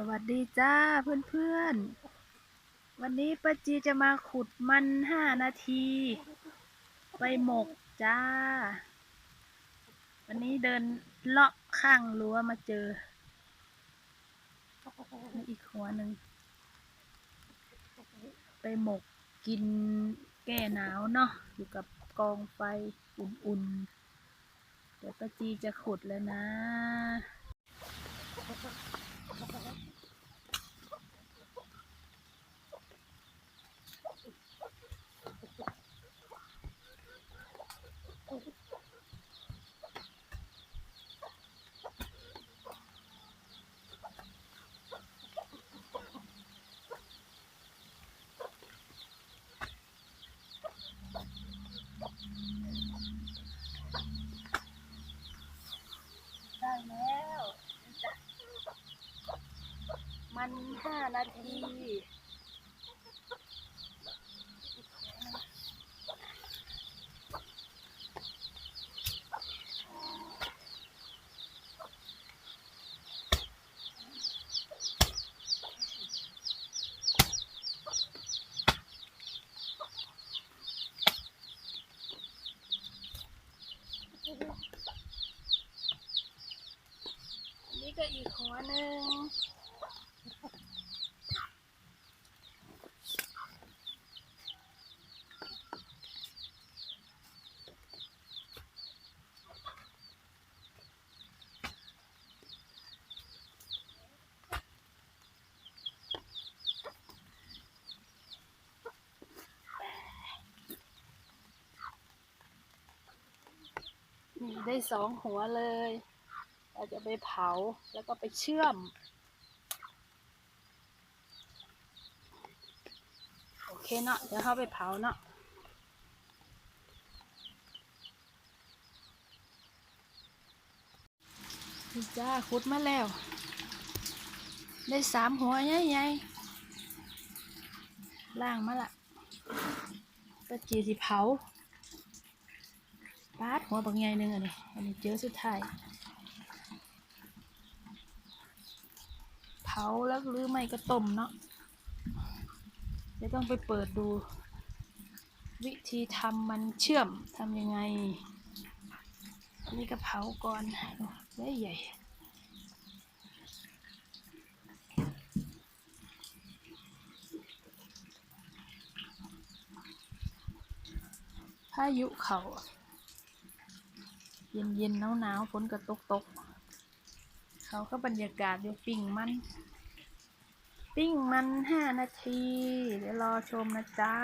สวัสดีจ้าเพื่อนๆ วันนี้ป้าจีจะมาขุดมันห้านาที ไปหมกจ้า วันนี้เดินเลาะข้างรั้วมาเจอนี่อีกหัวหนึ่ง ไปหมกกินแก้หนาวเนาะอยู่กับกองไฟอุ่นๆ เดี๋ยวป้าจีจะขุดแล้วนะ ได้แล้วจ้ะมันห้า นาทีอันนี้ก็อีกหัวหนึ่ง นี่ ได้สองหัวเลย เราจะไปเผาแล้วก็ไปเชื่อม โอเคเนาะเดี๋ยวเข้าไปเผาเนาะี่จ้าขุดมาแล้ว ได้สามหัวใหญ่ๆล่างมาละตะจีสิเผา ปาดหัวบางใหญ่หนึ่งอันนี้อันนี้เจอสุดท้าย เผาแล้วหรือไม่ก็ต้มเนาะเดี๋ยวต้องไปเปิดดู วิธีทำมันเชื่อมทำยังไง อันนี้ก็เผาก่อนใหญ่ใหญ่พายุเขา ย็นเย็นหนาวหนาวๆฝนก็ตกตกๆเขาก็บรรยากาศอยู่ปิ้งมัน ปิ้งมันห้านาที เดี๋ยวรอชมนะจ๊ะ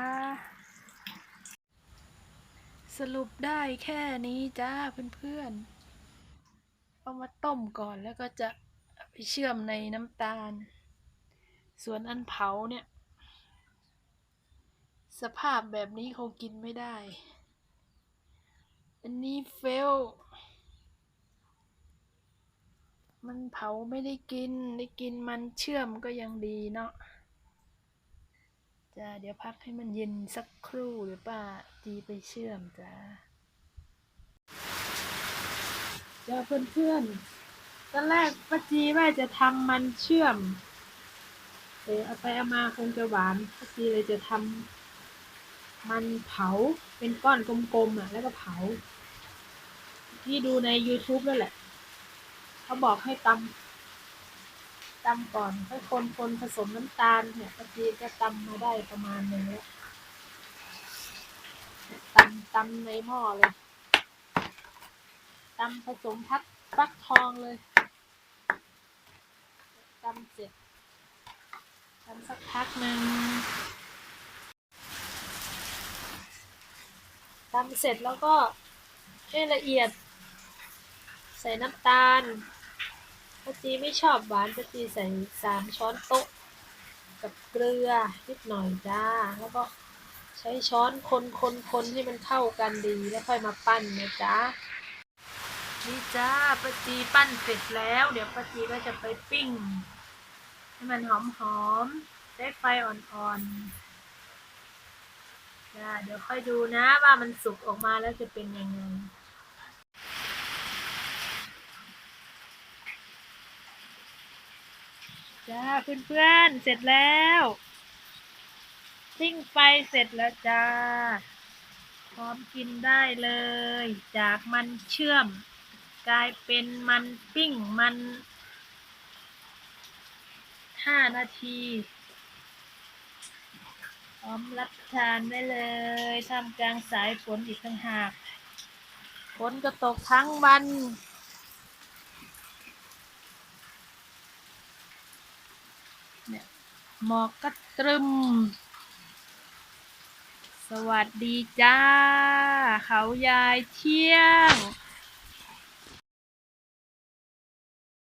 สรุปได้แค่นี้จ้าเพื่อนๆ เอามาต้มก่อนแล้วก็จะไปเชื่อมในน้ำตาล ส่วนอันเผาเนี่ย สภาพแบบนี้คงกินไม่ได้ อันนี้เฟล มันเผาไม่ได้กิน ได้กินมันเชื่อมก็ยังดีเนาะจ้าเดี๋ยวพักให้มันเย็นสักครู่เดี๋ยวป้าจีไปเชื่อมจ้าจ้าเพื่อนๆตอนแรกป้าจีว่าจะทำมันเชื่อมเดี๋ยวเอาไปเอามาคงจะหวานป้าจีเลยจะทำมันเผาเป็นก้อนกลมๆอะ แล้วก็เผา ที่ดูใน YouTube นั่นแหละ เขาบอกให้ตำตำก่อนให้คนคนผสมน้ำตาลเนี่ยปกติก็ตำมาได้ประมาณหนึงแล้วตำตำในหม้อเลยตำผสมพักฟักทองเลยตำเสร็จตำสักพักหนึ่งตำเสร็จแล้วก็ให้ละเอียด ใส่น้ำตาล จีไม่ชอบหวานป้าจีใส่สามช้อนโต๊ะ กับเกลือนิดหน่อยจ้า แล้วก็ใช้ช้อนคนคนคนให้มันเข้ากันดีแล้วค่อยมาปั้นนะจ๊ะนี่จ้าปาจีปั้นเสร็จแล้ว เดี๋ยวปาจีก็จะไปปิ้ง ให้มันหอมหอมๆได้ไฟอ่อนๆจ้าเดี๋ยวค่อยดูนะว่ามันสุกออกมาแล้วจะเป็นยังไง จ้าเพื่อนๆเสร็จแล้วปิ้งไฟเสร็จแล้วจ้า พร้อมกินได้เลย จากมันเชื่อม กลายเป็นมันปิ้งมันห้านาที พร้อมรับทานได้เลยท่ามกลางสายฝนอีกต่างหากฝนก็ตกทั้งวัน เนี่ย หมอกก็ตรึม สวัสดีจ้า เขายายเที่ยง